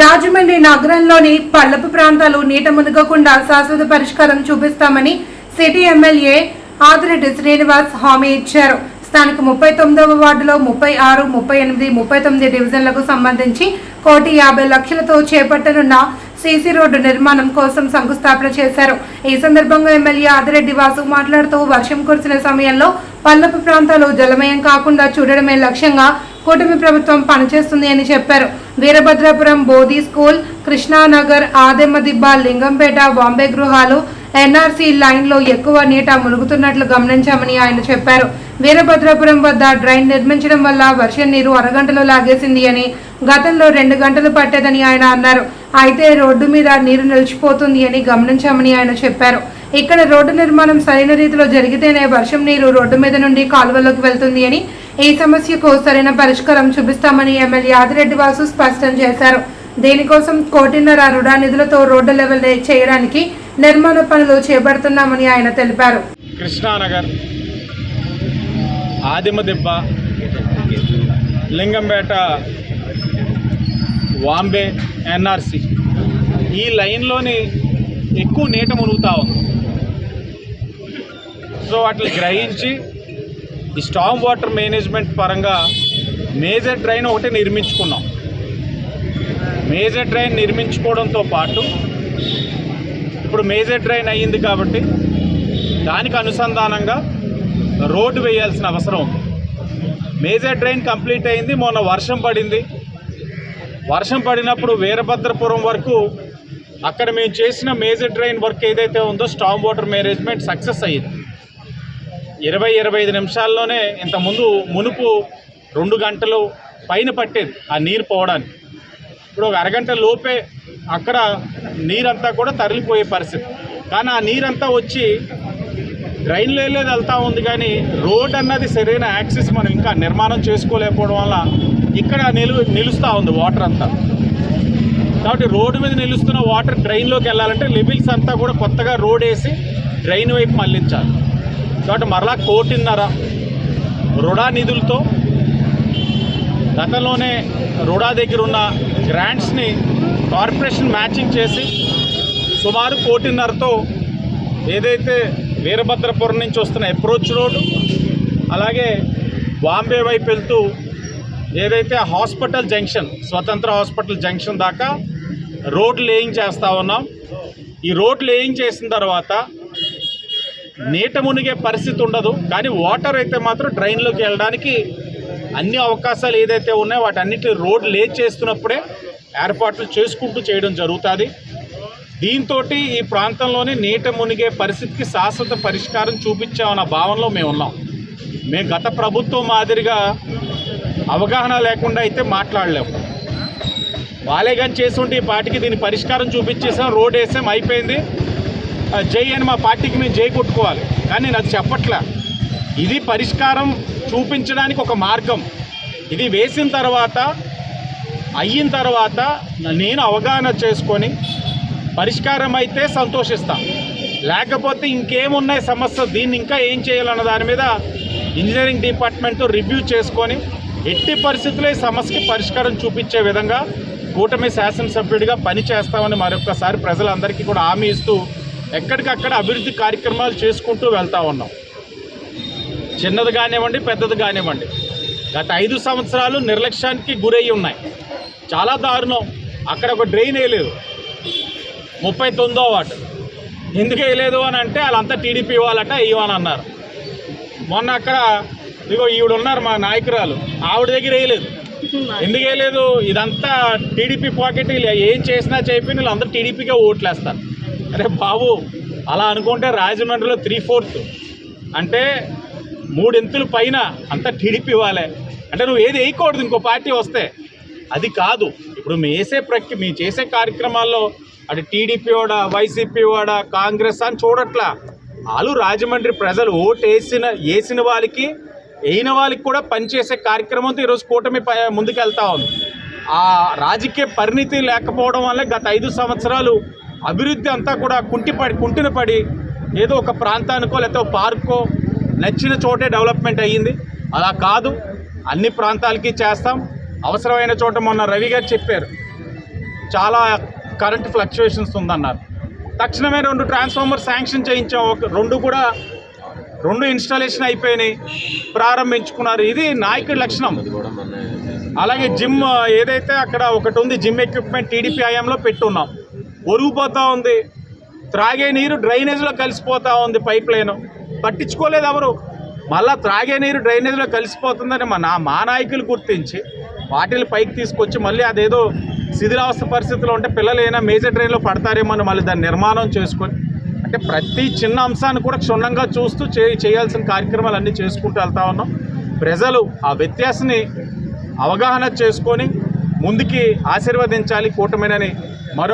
రాజమండ్రి నగరంలోని పల్లపు ప్రాంతాలు నీట మునగకుండా శాశ్వత పరిష్కారం చూపిస్తామని సిటీ ఎమ్మెల్యే ఆదిరెడ్డి శ్రీనివాస్ హామీ ఇచ్చారు. స్థానిక ముప్పై తొమ్మిదవ వార్డులో ముప్పై ఆరు ముప్పై ఎనిమిది ముప్పై తొమ్మిది డివిజన్లకు సంబంధించి కోటి యాభై లక్షలతో చేపట్టనున్న సీసీ రోడ్డు నిర్మాణం కోసం శంకుస్థాపన చేశారు. ఈ సందర్భంగా ఎమ్మెల్యే ఆదిరెడ్డి వాసు మాట్లాడుతూ వర్షం కురిసిన సమయంలో పల్లపు ప్రాంతాలు జలమయం కాకుండా చూడడమే లక్ష్యంగా కూటమి ప్రభుత్వం పనిచేస్తుంది అని చెప్పారు. వీరభద్రాపురం బోధి స్కూల్ కృష్ణానగర్ ఆదెమ్మదిబ్బ లింగంపేట బాంబే గృహాలు ఎన్ఆర్సీ లైన్లో ఎక్కువ నీట మునుగుతున్నట్లు గమనించామని ఆయన చెప్పారు. వీరభద్రాపురం వద్ద డ్రైన్ నిర్మించడం వల్ల వర్షం నీరు అరగంటలో లాగేసింది అని గతంలో రెండు గంటలు పట్టేదని ఆయన అన్నారు. అయితే రోడ్డు మీద నీరు నిలిచిపోతుంది అని గమనించామని ఆయన చెప్పారు. ఇక్కడ రోడ్డు నిర్మాణం సరైన రీతిలో జరిగితేనే వర్షం నీరు రోడ్డు మీద నుండి కాలువలోకి వెళ్తుంది అని ఈ సమస్యకు సరైన పరిష్కారం చూపిస్తామని ఎమ్మెల్యే ఆదిరెడ్డి వాసు స్పష్టం చేశారు. దీనికోసం కోటిన్నర రుడా నిధులతో రోడ్డు లెవెల్ చేయడానికి నిర్మాణ పనులు చేపడుతున్నామని ఆయన తెలిపారు. కృష్ణానగర్ ఆదిమదిబ్బ లింగంపేట వాంబే ఎన్ఆర్సి. ఈ లైన్లోని ఎక్కువ నీట మునుగుతూ ఉంది. సో వాటిని గ్రహించి ఈ స్టామ్ వాటర్ మేనేజ్మెంట్ పరంగా మేజర్ డ్రైన్ ఒకటి నిర్మించుకున్నాం. మేజర్ డ్రైన్ నిర్మించుకోవడంతో పాటు ఇప్పుడు మేజర్ డ్రైన్ అయ్యింది కాబట్టి దానికి అనుసంధానంగా రోడ్డు వేయాల్సిన అవసరం ఉంది. మేజర్ డ్రైన్ కంప్లీట్ అయింది మొన్న వర్షం పడింది. వర్షం పడినప్పుడు వీరభద్రపురం వరకు అక్కడ మేము చేసిన మేజర్ డ్రైన్ వర్క్ ఏదైతే ఉందో స్టామ్ వాటర్ మేనేజ్మెంట్ సక్సెస్ అయ్యింది. ఇరవై ఇరవై ఐదు నిమిషాల్లోనే ఇంతకుముందు మునుపు రెండు గంటలు పైన పట్టేది ఆ నీరు పోవడానికి. ఇప్పుడు ఒక అరగంట లోపే అక్కడ నీరంతా కూడా తరలిపోయే పరిస్థితి. కానీ ఆ నీరంతా వచ్చి డ్రైన్లో వెళ్ళేది వెళ్తూ ఉంది కానీ రోడ్ అన్నది సరైన యాక్సెస్ మనం ఇంకా నిర్మాణం చేసుకోలేకపోవడం వల్ల ఇక్కడ నిలు నిలుస్తూ ఉంది వాటర్ అంతా. కాబట్టి రోడ్డు మీద నిలుస్తున్న వాటర్ డ్రైన్లోకి వెళ్ళాలంటే లెవెల్స్ అంతా కూడా కొత్తగా రోడ్ వేసి డ్రైన్ వైపు మళ్ళించాలి. కాబట్టి మరలా కోటిన్నర రుణా నిధులతో గతంలోనే రుడా దగ్గర ఉన్న గ్రాంట్స్ని కార్పొరేషన్ మ్యాచింగ్ చేసి సుమారు కోటిన్నరతో ఏదైతే వీరభద్రపురం నుంచి వస్తున్న అప్రోచ్ రోడ్ అలాగే బాంబే వైపు వెళ్తూ ఏదైతే hospital junction Swatantra hospital junction దాకా రోడ్ లేయింగ్ చేస్తూ ఉన్నాం. ఈ రోడ్ లేయింగ్ చేసిన తర్వాత నీట మునిగే పరిస్థితి ఉండదు కానీ వాటర్ అయితే మాత్రం డ్రైన్లోకి వెళ్ళడానికి అన్ని అవకాశాలు ఏదైతే ఉన్నాయో వాటన్నిటి రోడ్లు లేట్ చేస్తున్నప్పుడే ఏర్పాట్లు చేసుకుంటూ చేయడం జరుగుతుంది. దీంతో ఈ ప్రాంతంలోని నీట మునిగే పరిస్థితికి శాశ్వత పరిష్కారం చూపించామన్న భావనలో మేము ఉన్నాం. మేము గత ప్రభుత్వం మాదిరిగా అవగాహన లేకుండా అయితే మాట్లాడలేము వాళ్ళే కానీ ఉంటే ఈ పాటికి దీని పరిష్కారం చూపించేసాం రోడ్ వేసాం అయిపోయింది. జై అని మా పార్టీకి మేము జై కొట్టుకోవాలి. కానీ నేను అది చెప్పట్లే. ఇది పరిష్కారం చూపించడానికి ఒక మార్గం. ఇది వేసిన తర్వాత అయిన తర్వాత నేను అవగాహన చేసుకొని పరిష్కారం అయితే సంతోషిస్తాం. లేకపోతే ఇంకేమున్నాయి సమస్య దీన్ని ఇంకా ఏం చేయాలన్న దాని మీద ఇంజనీరింగ్ డిపార్ట్మెంట్తో రివ్యూ చేసుకొని ఎట్టి పరిస్థితుల్లో ఈ సమస్యకి పరిష్కారం చూపించే విధంగా కూటమి శాసనసభ్యుడిగా పనిచేస్తామని మరొకసారి ప్రజలందరికీ కూడా హామీ ఇస్తూ ఎక్కడికక్కడ అభివృద్ధి కార్యక్రమాలు చేసుకుంటూ వెళ్తూ ఉన్నాం. చిన్నది కానివ్వండి పెద్దది కానివ్వండి. గత ఐదు సంవత్సరాలు నిర్లక్ష్యానికి గురయ్యి ఉన్నాయి. చాలా దారుణం. అక్కడ ఒక డ్రైన్ వేయలేదు. ముప్పై తొమ్మిదో వాటు ఎందుకు వేయలేదు అని అంటే వాళ్ళంతా టీడీపీ వాళ్ళట వేయమని అన్నారు. మొన్న అక్కడ ఇగో ఈవిడున్నారు మా నాయకురాలు. ఆవిడ దగ్గర వేయలేదు. ఎందుకు వేయలేదు? ఇదంతా టీడీపీ పాకెట్. ఏం చేసినా చెప్పి వీళ్ళు అందరూ టీడీపీకే ఓట్లేస్తారు. అరే బాబు అలా అనుకుంటే రాజమండ్రిలో త్రీ ఫోర్త్ అంటే మూడెంతులు పైన అంతా టీడీపీ వాళ్ళే. అంటే నువ్వు ఏది వేయకూడదు ఇంకో పార్టీ వస్తే. అది కాదు. ఇప్పుడు మేము వేసే ప్రక్రియ మీ చేసే కార్యక్రమాల్లో అటు టీడీపీ వాడా వైసీపీ వాడా కాంగ్రెస్ అని చూడట్లా. వాళ్ళు రాజమండ్రి ప్రజలు ఓటు వేసిన వేసిన వాళ్ళకి వేయిన వాళ్ళకి కూడా పనిచేసే కార్యక్రమంతో ఈరోజు కూటమి ప- ముందుకెళ్తా ఉంది. ఆ రాజకీయ పరిణితి లేకపోవడం వల్ల గత ఐదు సంవత్సరాలు అభివృద్ధి అంతా కూడా కుంటిపడి కుంటిన పడి ఏదో ఒక ప్రాంతానికో లేకపోతే పార్కో నచ్చిన చోటే డెవలప్మెంట్ అయ్యింది. అలా కాదు. అన్ని ప్రాంతాలకి చేస్తాం. అవసరమైన చోట మొన్న రవి గారు చెప్పారు. చాలా కరెంట్ ఫ్లక్చువేషన్స్ ఉందన్నారు. తక్షణమే రెండు ట్రాన్స్ఫార్మర్ శాంక్షన్ చేయించాం. ఒక రెండు కూడా రెండు ఇన్స్టాలేషన్ అయిపోయినాయి. ప్రారంభించుకున్నారు. ఇది నాయకుడి లక్షణం. అలాగే జిమ్ ఏదైతే అక్కడ ఒకటి ఉంది జిమ్ ఎక్విప్మెంట్ టీడీపీ హయాంలో పెట్టున్నాం. ఒరిగిపోతూ ఉంది. త్రాగే నీరు డ్రైనేజ్లో కలిసిపోతూ ఉంది పైప్ లైన్. పట్టించుకోలేదు ఎవరు. మళ్ళా త్రాగే నీరు డ్రైనేజ్లో కలిసిపోతుందని మా నా మా నాయకులు గుర్తించి వాటిని పైకి తీసుకొచ్చి మళ్ళీ అదేదో శిథిలావస్థ పరిస్థితిలో ఉంటే పిల్లలైనా మేజర్ డ్రైన్లో పడతారేమో అని మళ్ళీ దాన్ని నిర్మాణం చేసుకొని అంటే ప్రతి చిన్న అంశాన్ని కూడా క్షుణ్ణంగా చూస్తూ చే చేయాల్సిన కార్యక్రమాలు అన్నీ చేసుకుంటూ వెళ్తా ఉన్నాం. ప్రజలు ఆ వ్యత్యాసాన్ని అవగాహన చేసుకొని ముందుకి ఆశీర్వదించాలి కూటమినని మరో